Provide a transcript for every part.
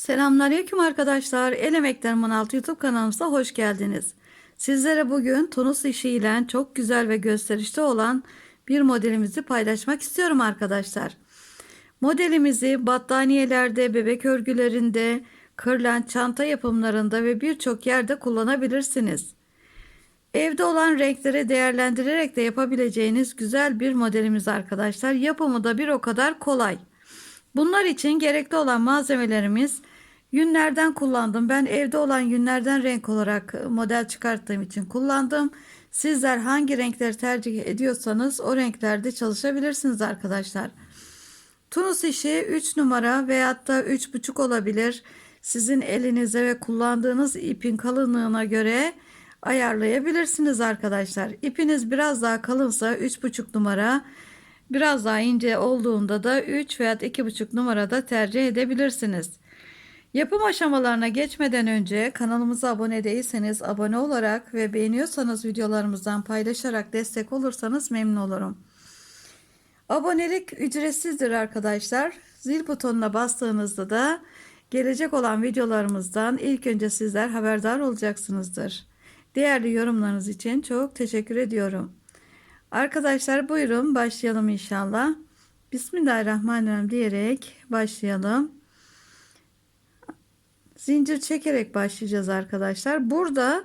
Selamünaleyküm arkadaşlar. El Emekler Manaltı YouTube kanalımıza hoş geldiniz. Sizlere bugün Tunus işiyle çok güzel ve gösterişli olan bir modelimizi paylaşmak istiyorum arkadaşlar. Modelimizi battaniyelerde, bebek örgülerinde, kırlent çanta yapımlarında ve birçok yerde kullanabilirsiniz. Evde olan renkleri değerlendirerek de yapabileceğiniz güzel bir modelimiz arkadaşlar. Yapımı da bir o kadar kolay. Bunlar için gerekli olan malzemelerimiz yünlerden kullandım. Ben evde olan yünlerden renk olarak model çıkarttığım için kullandım. Sizler hangi renkleri tercih ediyorsanız o renklerde çalışabilirsiniz arkadaşlar. Tunus işi 3 numara veyahut da 3,5 olabilir. Sizin elinize ve kullandığınız ipin kalınlığına göre ayarlayabilirsiniz arkadaşlar. İpiniz biraz daha kalınsa 3,5 numara, biraz daha ince olduğunda da 3 veya 2,5 numarada tercih edebilirsiniz. Yapım aşamalarına geçmeden önce kanalımıza abone değilseniz abone olarak ve beğeniyorsanız videolarımızdan paylaşarak destek olursanız memnun olurum. Abonelik ücretsizdir arkadaşlar. Zil butonuna bastığınızda da gelecek olan videolarımızdan ilk önce sizler haberdar olacaksınızdır. Değerli yorumlarınız için çok teşekkür ediyorum. Arkadaşlar buyurun başlayalım inşallah. Bismillahirrahmanirrahim diyerek başlayalım. Zincir çekerek başlayacağız arkadaşlar. Burada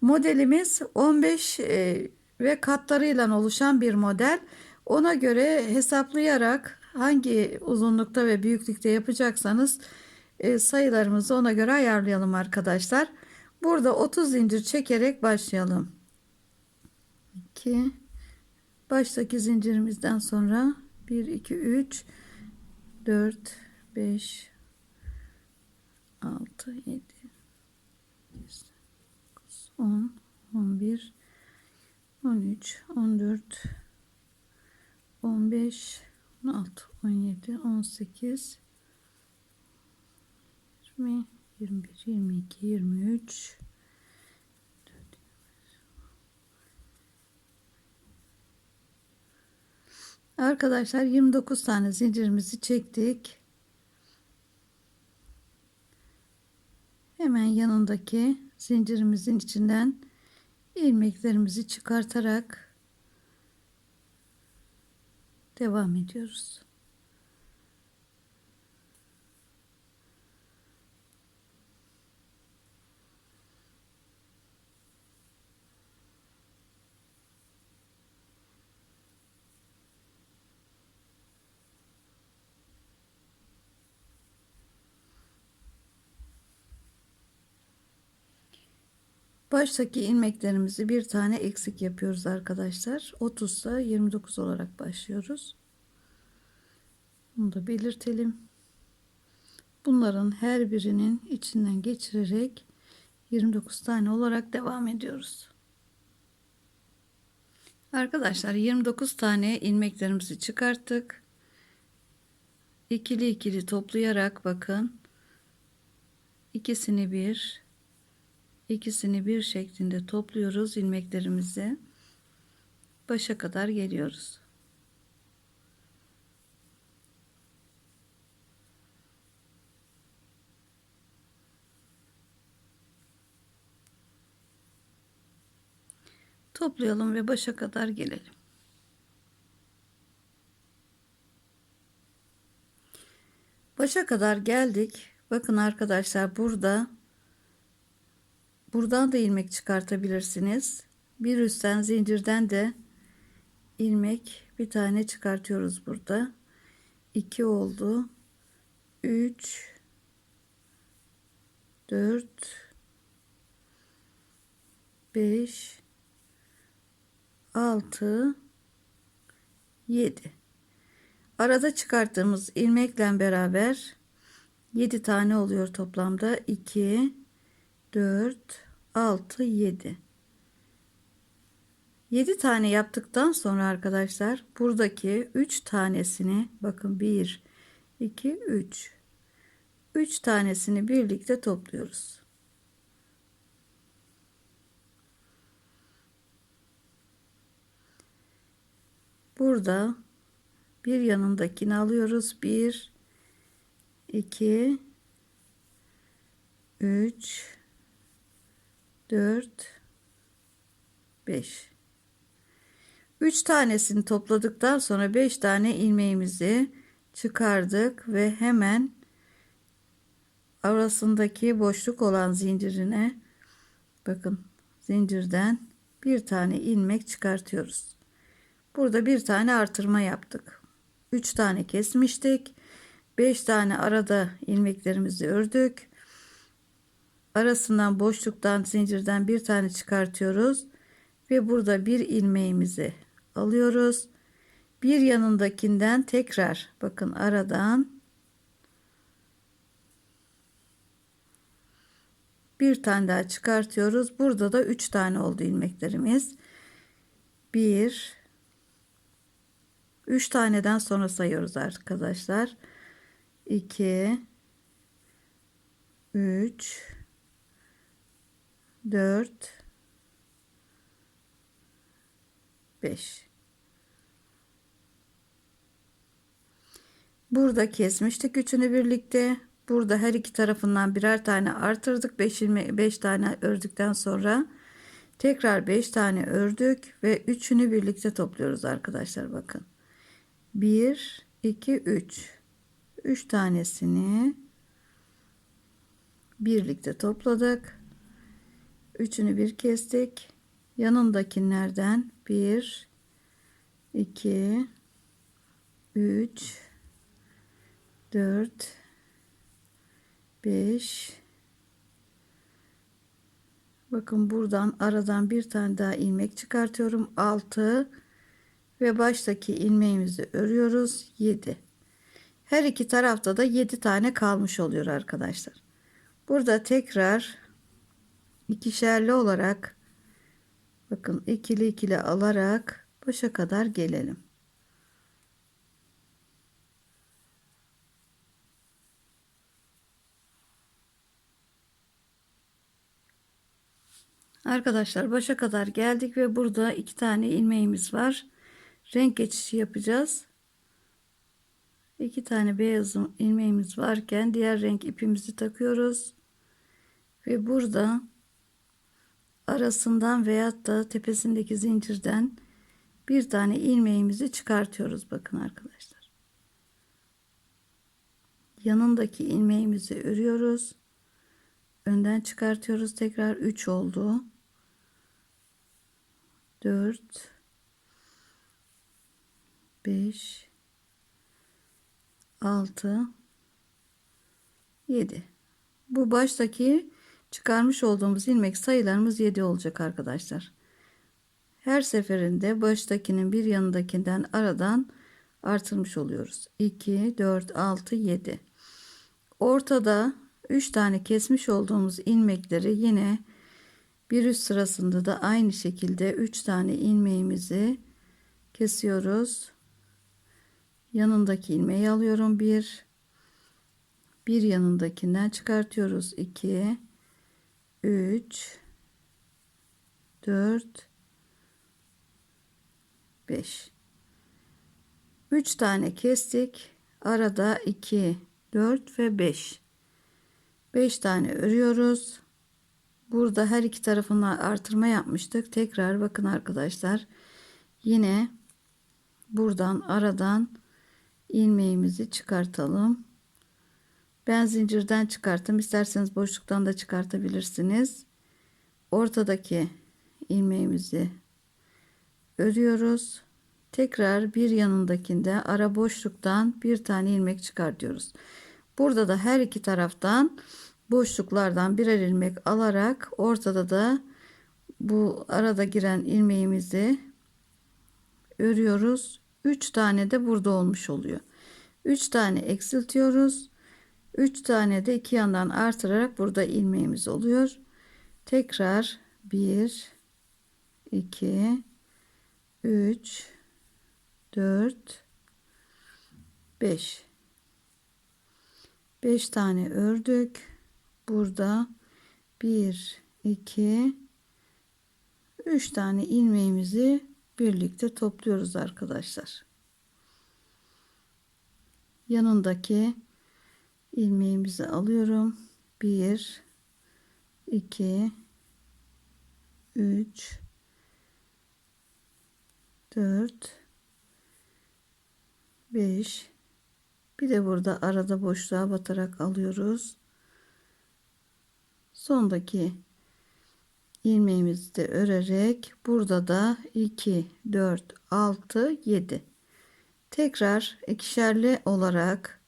modelimiz 15 e, ve katlarıyla oluşan bir model. Ona göre hesaplayarak hangi uzunlukta ve büyüklükte yapacaksanız e, sayılarımızı ona göre ayarlayalım arkadaşlar. Burada 30 zincir çekerek başlayalım. 2 baştaki zincirimizden sonra 1 2 3 4 5 6 7 8 10 11 13 14 15 16 17 18 20 21 22 23 Arkadaşlar 29 tane zincirimizi çektik. Hemen yanındaki zincirimizin içinden ilmeklerimizi çıkartarak devam ediyoruz. Baştaki ilmeklerimizi bir tane eksik yapıyoruz arkadaşlar. 30 ise 29 olarak başlıyoruz. Bunu da belirtelim. Bunların her birinin içinden geçirerek 29 tane olarak devam ediyoruz. Arkadaşlar 29 tane ilmeklerimizi çıkarttık. İkili ikili toplayarak bakın. ikisini bir ikisini bir şeklinde topluyoruz ilmeklerimizi başa kadar geliyoruz. Toplayalım ve başa kadar gelelim. Başa kadar geldik. Bakın arkadaşlar burada Buradan da ilmek çıkartabilirsiniz. Bir üstten zincirden de ilmek bir tane çıkartıyoruz burada. 2 oldu. 3 4 5 6 7 Arada çıkarttığımız ilmekle beraber 7 tane oluyor toplamda. 2 4 6 7 7 tane yaptıktan sonra arkadaşlar buradaki 3 tanesini bakın 1 2 3 3 tanesini birlikte topluyoruz. Burada bir yanındakini alıyoruz. 1 2 3 4 5 3 tanesini topladıktan sonra 5 tane ilmeğimizi çıkardık ve hemen arasındaki boşluk olan zincirine bakın zincirden bir tane ilmek çıkartıyoruz. Burada bir tane artırma yaptık. 3 tane kesmiştik. 5 tane arada ilmeklerimizi ördük. Arasından boşluktan zincirden bir tane çıkartıyoruz ve burada bir ilmeğimizi alıyoruz. Bir yanındakinden tekrar bakın aradan bir tane daha çıkartıyoruz. Burada da 3 tane oldu ilmeklerimiz. 1 3 taneden sonra sayıyoruz arkadaşlar. 2 3 4 5 Burada kesmiştik üçünü birlikte. Burada her iki tarafından birer tane artırdık. 5 5 tane ördükten sonra tekrar 5 tane ördük ve üçünü birlikte topluyoruz arkadaşlar bakın. 1 2 3 3 tanesini birlikte topladık. Üçünü bir kestik. Yanındakilerden 1 2 3 4 5 Bakın buradan aradan bir tane daha ilmek çıkartıyorum. 6 ve baştaki ilmeğimizi örüyoruz. 7. Her iki tarafta da 7 tane kalmış oluyor arkadaşlar. Burada tekrar ikişerli olarak bakın ikili ikili alarak başa kadar gelelim. Arkadaşlar başa kadar geldik ve burada iki tane ilmeğimiz var. Renk geçişi yapacağız. İki tane beyaz ilmeğimiz varken diğer renk ipimizi takıyoruz. Ve burada arasından veyahut da tepesindeki zincirden bir tane ilmeğimizi çıkartıyoruz bakın arkadaşlar. Yanındaki ilmeğimizi örüyoruz. Önden çıkartıyoruz. Tekrar 3 oldu. 4 5 6 7 bu baştaki çıkarmış olduğumuz ilmek sayılarımız 7 olacak arkadaşlar. Her seferinde baştakinin bir yanındakinden aradan artırmış oluyoruz. 2 4 6 7 ortada 3 tane kesmiş olduğumuz ilmekleri yine bir üst sırasında da aynı şekilde 3 tane ilmeğimizi kesiyoruz. Yanındaki ilmeği alıyorum. Bir bir yanındakinden çıkartıyoruz. 2 3 4 5 3 tane kestik. Arada 2 4 ve 5 5 tane örüyoruz. Burada her iki tarafına artırma yapmıştık. Tekrar bakın arkadaşlar. Yine buradan aradan ilmeğimizi çıkartalım. Ben zincirden çıkarttım. İsterseniz boşluktan da çıkartabilirsiniz. Ortadaki ilmeğimizi örüyoruz. Tekrar bir yanındakinde ara boşluktan bir tane ilmek çıkartıyoruz. Burada da her iki taraftan boşluklardan birer ilmek alarak ortada da bu arada giren ilmeğimizi örüyoruz 3 tane de burada olmuş oluyor. 3 tane eksiltiyoruz. 3 tane de iki yandan artırarak burada ilmeğimiz oluyor. Tekrar 1 2 3 4 5 5 tane ördük. Burada 1 2 3 tane ilmeğimizi birlikte topluyoruz arkadaşlar. Yanındaki ilmeğimizi alıyorum. 1 2 3 4 5 bir de burada arada boşluğa batarak alıyoruz. Sondaki ilmeğimizi de örerek burada da 2 4 6 7 tekrar ikişerli olarak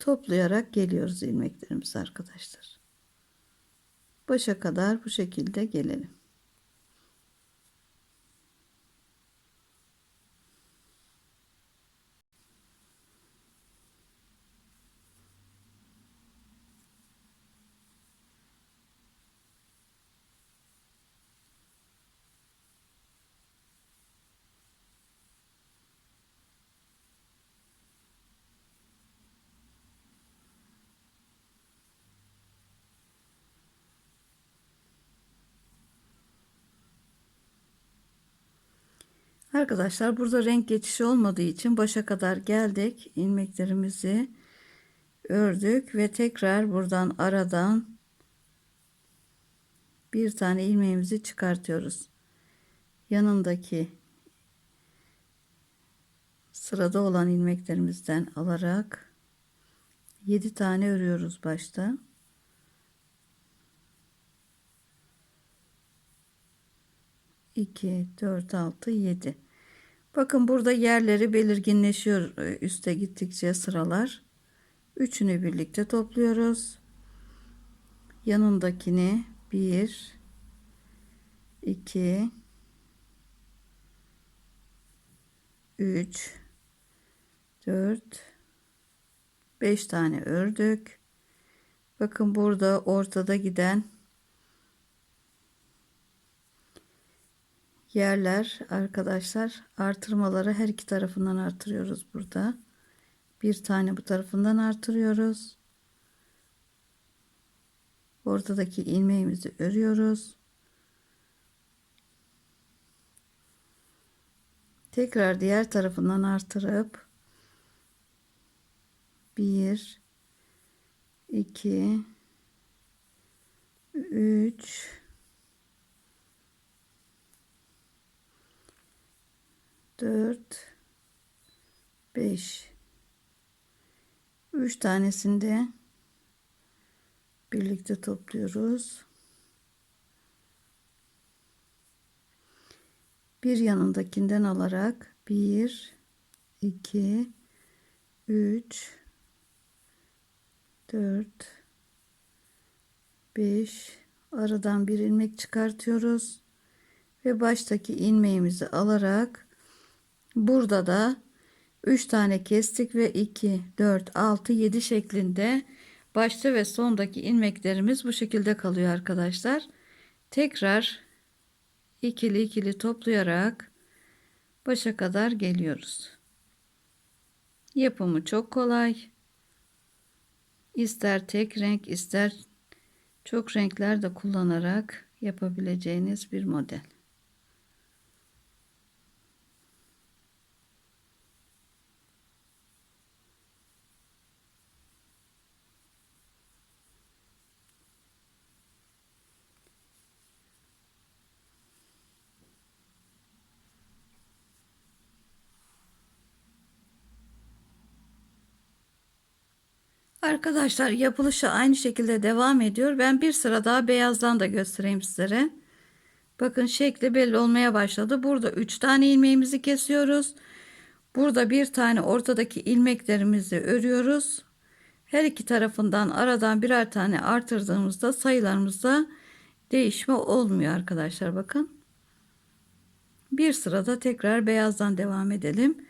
toplayarak geliyoruz ilmeklerimizi arkadaşlar. Başa kadar bu şekilde gelelim. Arkadaşlar burada renk geçişi olmadığı için başa kadar geldik. ilmeklerimizi ördük ve tekrar buradan aradan bir tane ilmeğimizi çıkartıyoruz. Yanındaki sırada olan ilmeklerimizden alarak 7 tane örüyoruz başta. 2 4 6 7 Bakın burada yerleri belirginleşiyor e, üste gittikçe sıralar. Üçünü birlikte topluyoruz. Yanındakini 1 2 3 4 5 tane ördük. Bakın burada ortada giden yerler arkadaşlar artırmaları her iki tarafından artırıyoruz burada. Bir tane bu tarafından artırıyoruz. Ortadaki ilmeğimizi örüyoruz. Tekrar diğer tarafından artırıp 1 2 3 4 5 3 tanesini de birlikte topluyoruz. Bir yanındakinden alarak 1 2 3 4 5 aradan bir ilmek çıkartıyoruz ve baştaki ilmeğimizi alarak Burada da 3 tane kestik ve 2, 4, 6, 7 şeklinde başta ve sondaki ilmeklerimiz bu şekilde kalıyor arkadaşlar. Tekrar ikili ikili toplayarak başa kadar geliyoruz. Yapımı çok kolay. İster tek renk ister çok renkler de kullanarak yapabileceğiniz bir model. Arkadaşlar yapılışı aynı şekilde devam ediyor. Ben bir sıra daha beyazdan da göstereyim sizlere. Bakın şekli belli olmaya başladı. Burada 3 tane ilmeğimizi kesiyoruz. Burada bir tane ortadaki ilmeklerimizi örüyoruz. Her iki tarafından aradan birer tane artırdığımızda sayılarımızda değişme olmuyor arkadaşlar bakın. Bir sırada tekrar beyazdan devam edelim.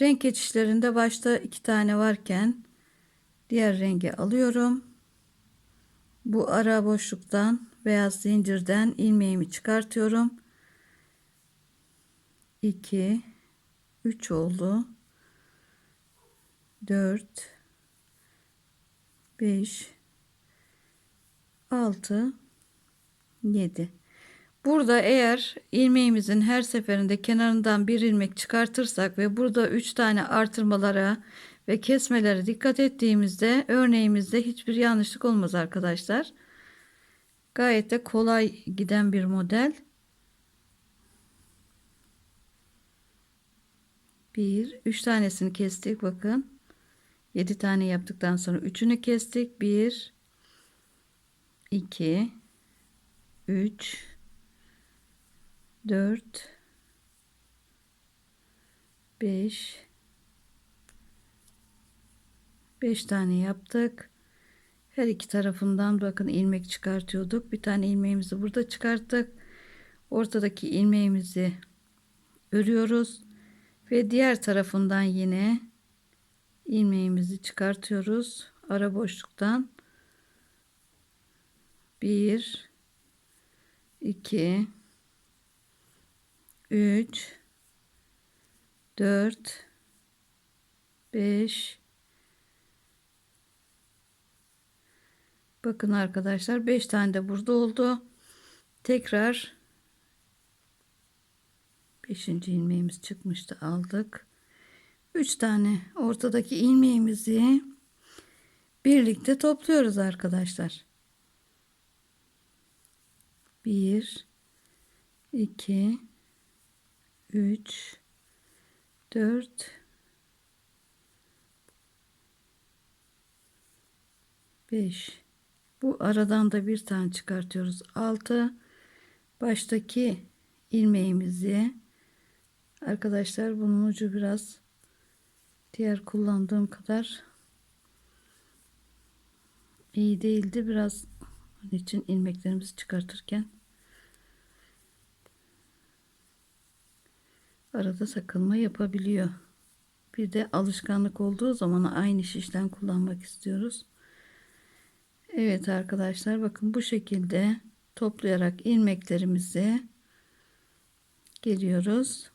Renk geçişlerinde başta iki tane varken diğer rengi alıyorum. Bu ara boşluktan beyaz zincirden ilmeğimi çıkartıyorum. 2 3 oldu. 4 5 6 7 Burada eğer ilmeğimizin her seferinde kenarından bir ilmek çıkartırsak ve burada 3 tane artırmalara ve kesmelere dikkat ettiğimizde örneğimizde hiçbir yanlışlık olmaz arkadaşlar. Gayet de kolay giden bir model. Bir, üç tanesini kestik bakın. Yedi tane yaptıktan sonra üçünü kestik. Bir, iki, üç, dört, beş, beş tane yaptık. Her iki tarafından bakın ilmek çıkartıyorduk. Bir tane ilmeğimizi burada çıkarttık. Ortadaki ilmeğimizi örüyoruz ve diğer tarafından yine ilmeğimizi çıkartıyoruz. Ara boşluktan 1 2 3 4 5 Bakın arkadaşlar 5 tane de burada oldu. Tekrar 5. ilmeğimiz çıkmıştı aldık. 3 tane ortadaki ilmeğimizi birlikte topluyoruz arkadaşlar. 1 2 3 4 5 bu aradan da bir tane çıkartıyoruz. 6 baştaki ilmeğimizi arkadaşlar bunun ucu biraz diğer kullandığım kadar iyi değildi. Biraz onun için ilmeklerimizi çıkartırken arada sakınma yapabiliyor. Bir de alışkanlık olduğu zaman aynı şişten kullanmak istiyoruz. Evet arkadaşlar bakın bu şekilde toplayarak ilmeklerimizi geliyoruz.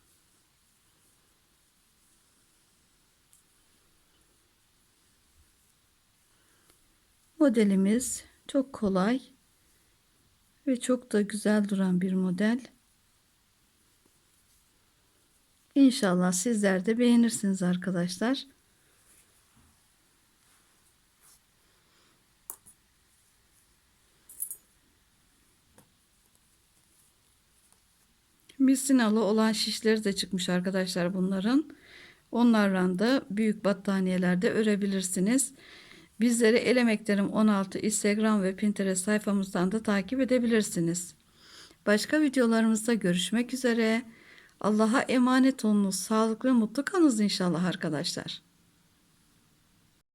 Modelimiz çok kolay ve çok da güzel duran bir model. İnşallah sizler de beğenirsiniz arkadaşlar. Misinalı olan şişleri de çıkmış arkadaşlar bunların. Onlarla da büyük battaniyelerde örebilirsiniz. Bizleri El Emeklerim 16 Instagram ve Pinterest sayfamızdan da takip edebilirsiniz. Başka videolarımızda görüşmek üzere. Allah'a emanet olunuz. Sağlıklı mutlu kalınız inşallah arkadaşlar.